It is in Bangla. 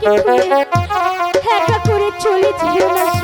কি তুমি? করে চলে যেও না